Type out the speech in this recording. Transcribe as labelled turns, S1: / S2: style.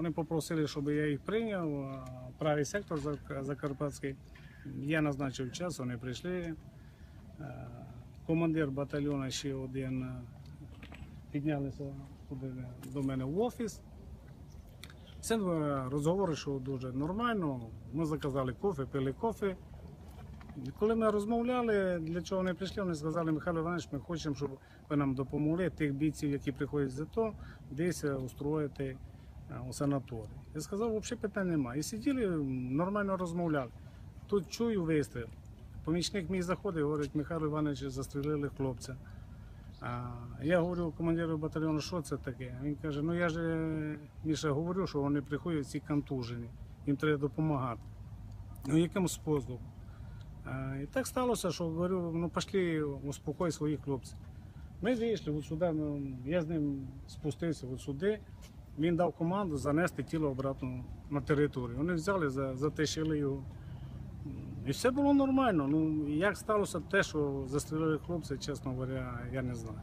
S1: Вони попросили, щоб я їх прийняв. Правий сектор Закарпатський. Я назначив час, вони прийшли. Е, Командир батальйону ще один е, піднялися до мене в офіс. Це розговори, що дуже нормально. Ми заказали кофе, пили кофе. Коли ми розмовляли, для чого вони прийшли, вони сказали, Михайло Іванович, ми хочемо, щоб ви нам допомогли тих бійців, які приходять з АТО, десь е, устроїти у санаторій. Я сказав, взагалі питань немає. І сиділи, нормально розмовляли. Тут чую вистріл. Помічник мій заходить, говорить, Михайло Іванович, застрілили хлопця. А я говорю командиру батальйону, що це таке? Він каже, ну я ж е, Міша говорю, що вони приходять всі контужені, їм треба допомагати. Ну яким способом? І так сталося, що говорю, ну пішли, успокой своїх хлопців. Ми вийшли от сюди, ну, я з ним спустився от сюди. Він дав команду занести тіло обратно на територію. Вони взяли, затишили його. І все було нормально. Ну, як сталося те, що застрілили хлопця, чесно говоря, я не знаю.